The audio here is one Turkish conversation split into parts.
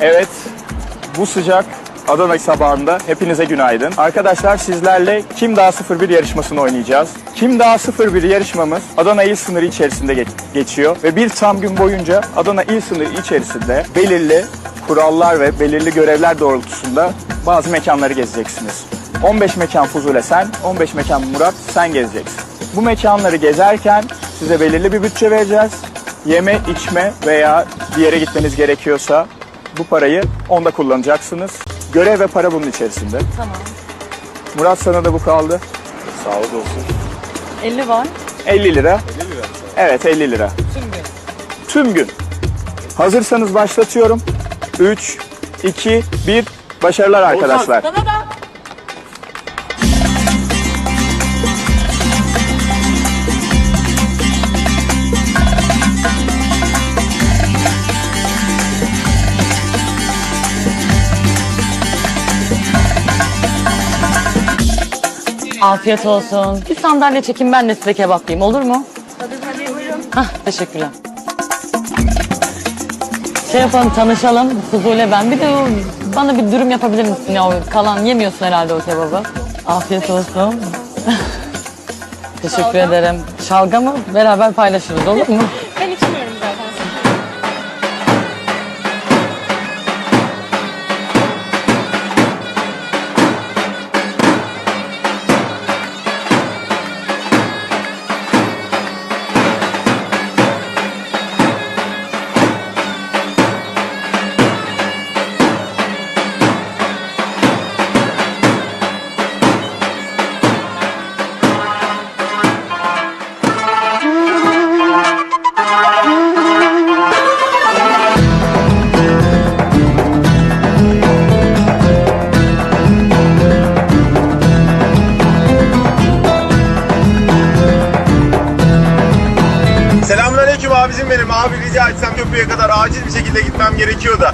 Evet, bu sıcak Adana sabahında hepinize günaydın. Arkadaşlar sizlerle Kim Daha 01 yarışmasını oynayacağız. Kim Daha 01 yarışmamız Adana il sınırı içerisinde geç- geçiyor ve bir tam gün boyunca Adana il sınırı içerisinde belirli kurallar ve belirli görevler doğrultusunda bazı mekanları gezeceksiniz. 15 mekan Fuzule sen, 15 mekan Murat sen gezeceksin. Bu mekanları gezerken size belirli bir bütçe vereceğiz. Yeme, içme veya bir yere gitmeniz gerekiyorsa bu parayı onda kullanacaksınız. Görev ve para bunun içerisinde. Tamam. Murat sana da bu kaldı. Sağ ol olsun. 50 var. 50 lira. Evet 50 lira. Tüm gün. Tüm gün. Hazırsanız başlatıyorum. 3, 2, 1. Başarılar arkadaşlar. Sana Afiyet olsun. Bir sandalye çekin ben de size kebap yiyeyim olur mu? Tabii tabii buyurun. Hah teşekkürler. Şey yapalım tanışalım Kuzuyla ben. Bir de o, bana bir dürüm yapabilir misin ya? O kalan yemiyorsun herhalde o kebabı. Afiyet olsun. Teşekkür ederim. Şalgamı beraber paylaşırız olur mu? Gerekiyor da.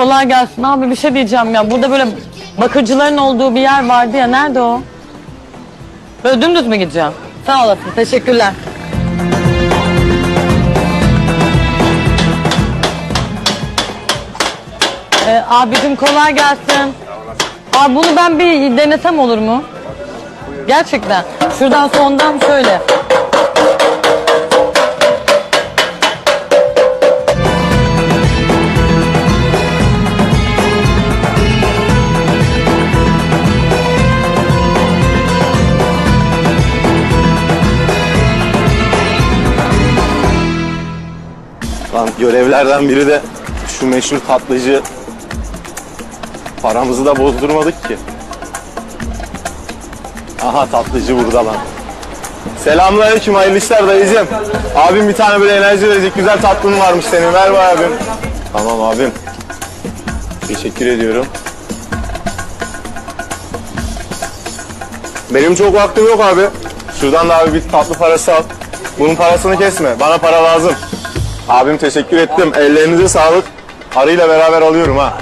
Kolay gelsin abi bir şey diyeceğim ya. Burada böyle bakıcıların olduğu bir yer vardı ya. Nerede o? Böyle dümdüz mü gideceğim? Sağ olasın. Teşekkürler. Ee, abicim kolay gelsin. Abi bunu ben bir denesem olur mu? Gerçekten. Şuradan sondan şöyle. Görevlerden biri de şu meşhur tatlıcı. Paramızı da bozdurmadık ki. Aha tatlıcı burada lan. Selamünaleyküm hayırlı işler dayıcım. Abim bir tane böyle enerji verecek güzel tatlın varmış senin ver bana abim. Tamam abim. Teşekkür ediyorum. Benim çok vaktim yok abi. Şuradan da abi bir tatlı parası al. Bunun parasını kesme. Bana para lazım. Abim teşekkür ettim. Ellerinize sağlık. Arıyla beraber alıyorum ha.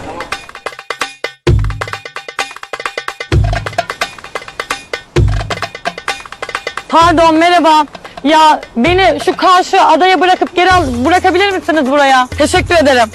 Pardon merhaba. Ya beni şu karşı adaya bırakıp geri al, bırakabilir misiniz buraya? Teşekkür ederim.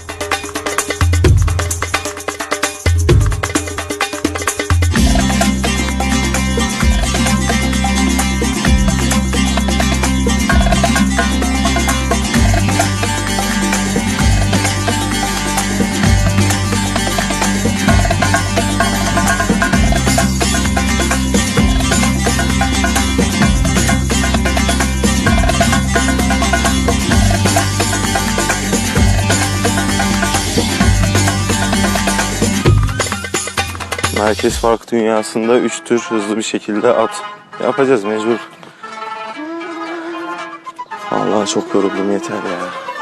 Merkez Park dünyasında üç tür hızlı bir şekilde at yapacağız mecbur. Vallahi çok yoruldum yeter ya.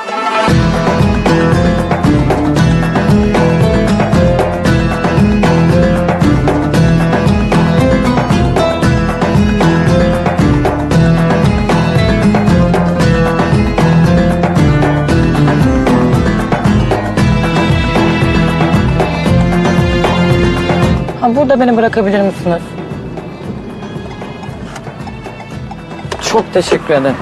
Burada beni bırakabilir misiniz? Çok teşekkür ederim.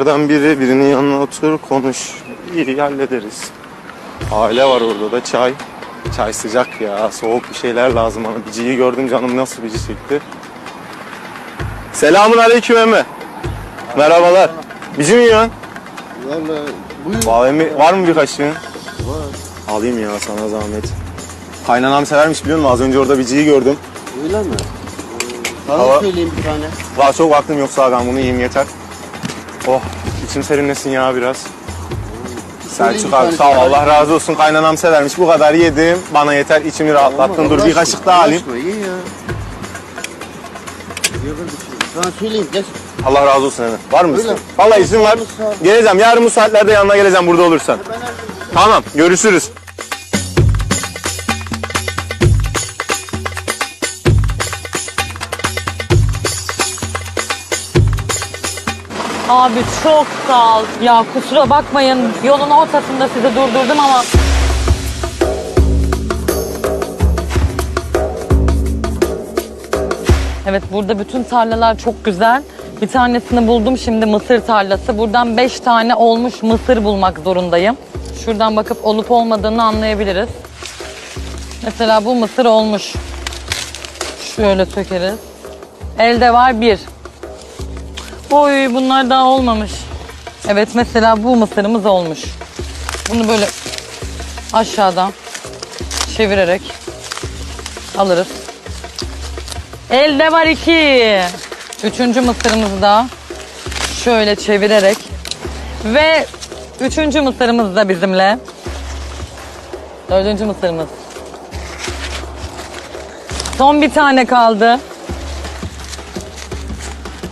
Görevlerden biri birinin yanına otur konuş. İyi hallederiz. Aile var orada da çay. Çay sıcak ya. Soğuk bir şeyler lazım bana. Biciyi gördüm canım nasıl bici çekti. Selamun aleyküm emme. Merhabalar. Bici mi yiyorsun? Valla buyur. Kahvemi var mı bir kaşığın? Var. Alayım ya sana zahmet. Kaynanam severmiş biliyor musun? Az önce orada biciyi gördüm. Öyle mi? Sana Hava- söyleyeyim bir tane. Daha çok vaktim yok sağ ben bunu yiyeyim yeter. Oh içim serinlesin ya biraz. Selçuk abi sağ ol Allah razı olsun kaynanam severmiş bu kadar yedim bana yeter içimi rahatlattın dur bir kaşık daha alayım. Ya. Sana söyleyeyim geç. Allah razı olsun hemen. Var mı Öyle. Vallahi izin var. Geleceğim yarın bu saatlerde yanına geleceğim burada olursan. Tamam görüşürüz. Abi çok sağ ol. Ya kusura bakmayın yolun ortasında sizi durdurdum ama... Evet burada bütün tarlalar çok güzel. Bir tanesini buldum şimdi mısır tarlası. Buradan beş tane olmuş mısır bulmak zorundayım. Şuradan bakıp olup olmadığını anlayabiliriz. Mesela bu mısır olmuş. Şöyle sökeriz. Elde var bir. Oy bunlar daha olmamış. Evet mesela bu mısırımız olmuş. Bunu böyle aşağıdan çevirerek alırız. Elde var iki. Üçüncü mısırımızı da şöyle çevirerek ve üçüncü mısırımız da bizimle. Dördüncü mısırımız. Son bir tane kaldı.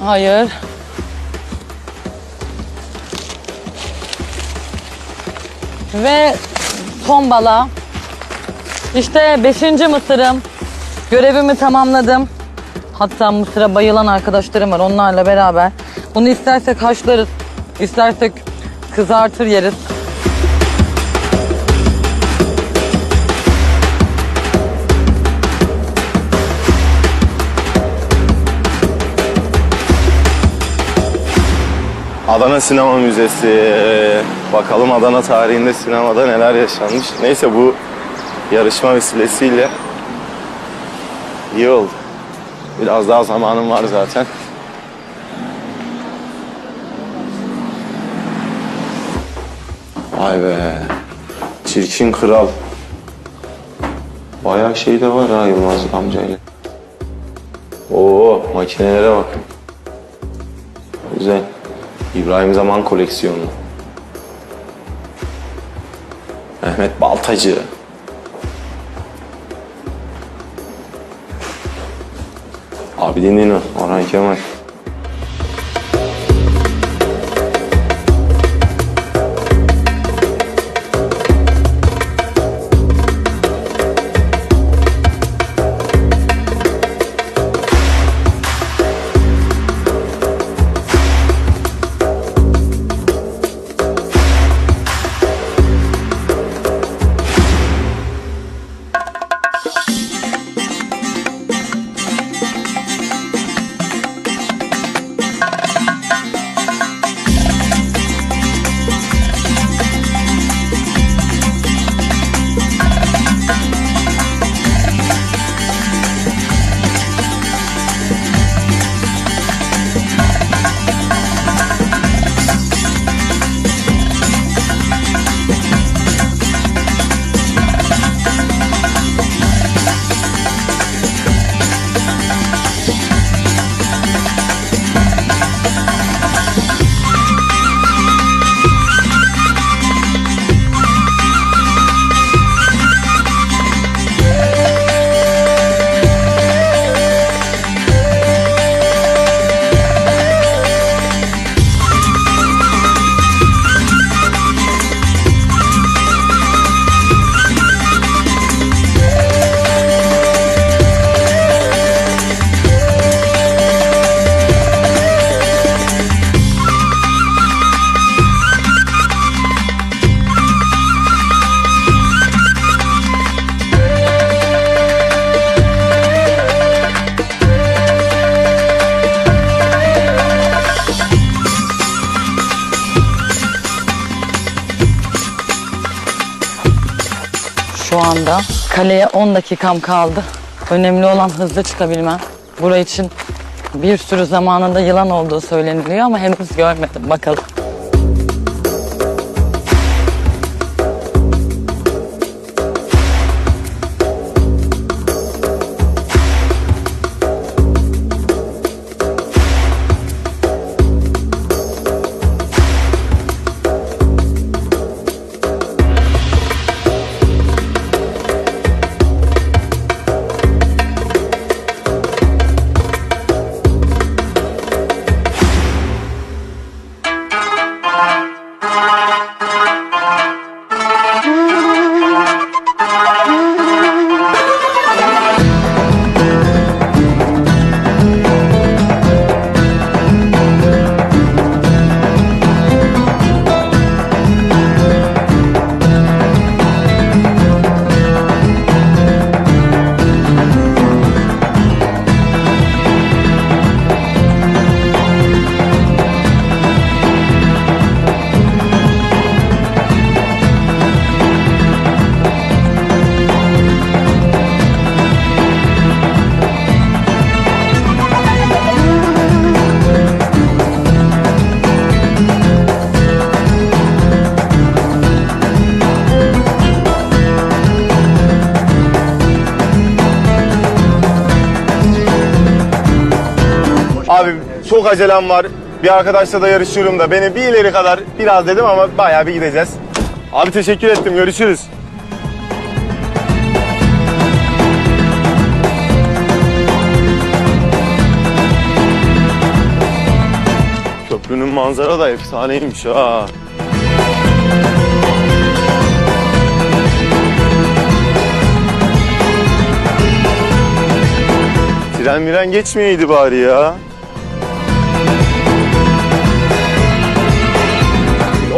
Hayır. Ve tombala. İşte beşinci mısırım. Görevimi tamamladım. Hatta mısıra bayılan arkadaşlarım var onlarla beraber. Bunu istersek haşlarız, istersek kızartır yeriz. Adana Sinema Müzesi. Bakalım Adana tarihinde sinemada neler yaşanmış. Neyse bu yarışma vesilesiyle iyi oldu. Biraz daha zamanım var zaten. Vay be. Çirkin kral. Bayağı şey de var ha Yılmaz amcayla. Oo makinelere bak. Güzel. İbrahim Zaman koleksiyonu. Mehmet Baltacı. Abidin Dino, Orhan Kemal. Kaleye 10 dakikam kaldı. Önemli olan hızlı çıkabilmem. Buraya için bir sürü zamanında yılan olduğu söyleniliyor ama henüz görmedim. Bakalım. Acelem var. Bir arkadaşla da yarışıyorum da beni bir ileri kadar biraz dedim ama bayağı bir gideceğiz. Abi teşekkür ettim. Görüşürüz. Köprünün manzara da efsaneymiş ha. Tren miren geçmeyeydi bari ya.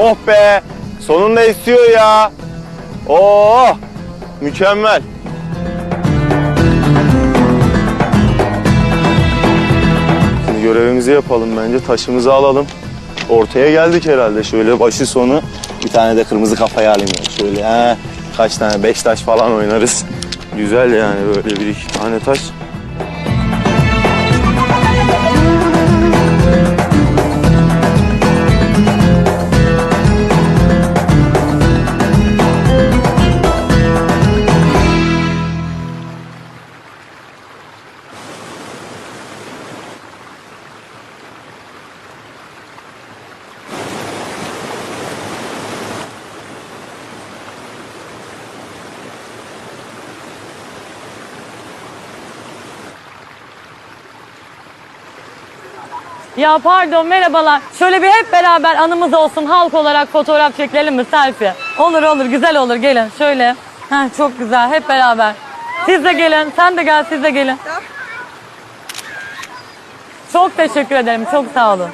Oh be! Sonunda esiyor ya. Oh! Mükemmel. Şimdi görevimizi yapalım bence. Taşımızı alalım. Ortaya geldik herhalde. Şöyle başı sonu bir tane de kırmızı kafayı alayım. ya. Şöyle he, kaç tane? Beş taş falan oynarız. Güzel yani böyle bir iki tane taş. Ya pardon merhabalar. Şöyle bir hep beraber anımız olsun halk olarak fotoğraf çekelim mi selfie? Olur olur güzel olur gelin şöyle. Heh, çok güzel hep beraber. Siz de gelin sen de gel siz de gelin. Çok teşekkür ederim çok sağ olun.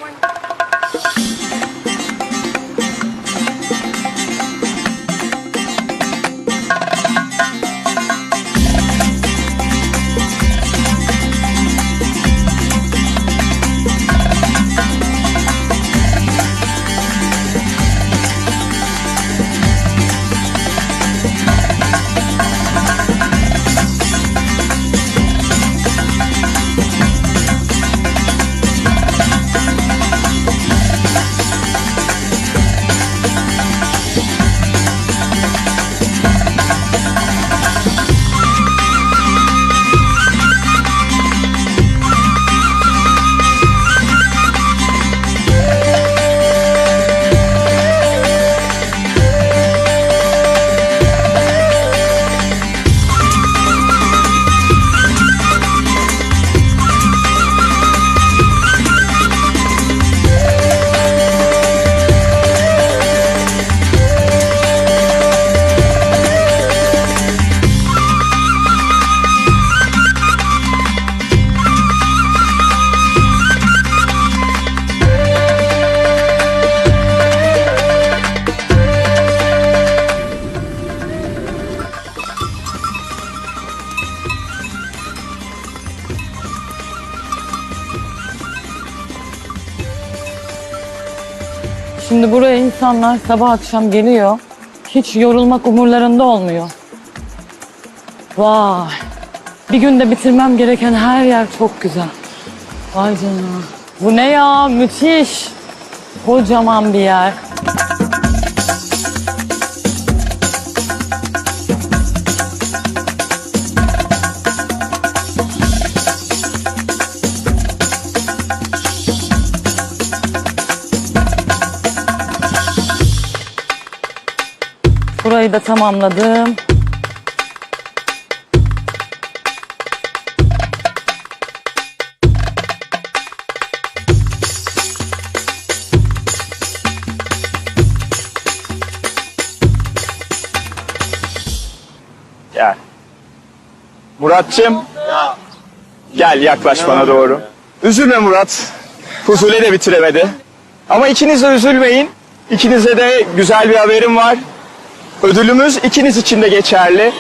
İnsanlar sabah akşam geliyor. Hiç yorulmak umurlarında olmuyor. Vay. Bir günde bitirmem gereken her yer çok güzel. Vay canına. Bu ne ya? Müthiş. Kocaman bir yer. Burayı da tamamladım. Gel. Muratçım. Gel yaklaş bana doğru. Üzülme Murat. Fuzuli de bitiremedi. Ama ikiniz de üzülmeyin. İkinize de güzel bir haberim var. Ödülümüz ikiniz için de geçerli.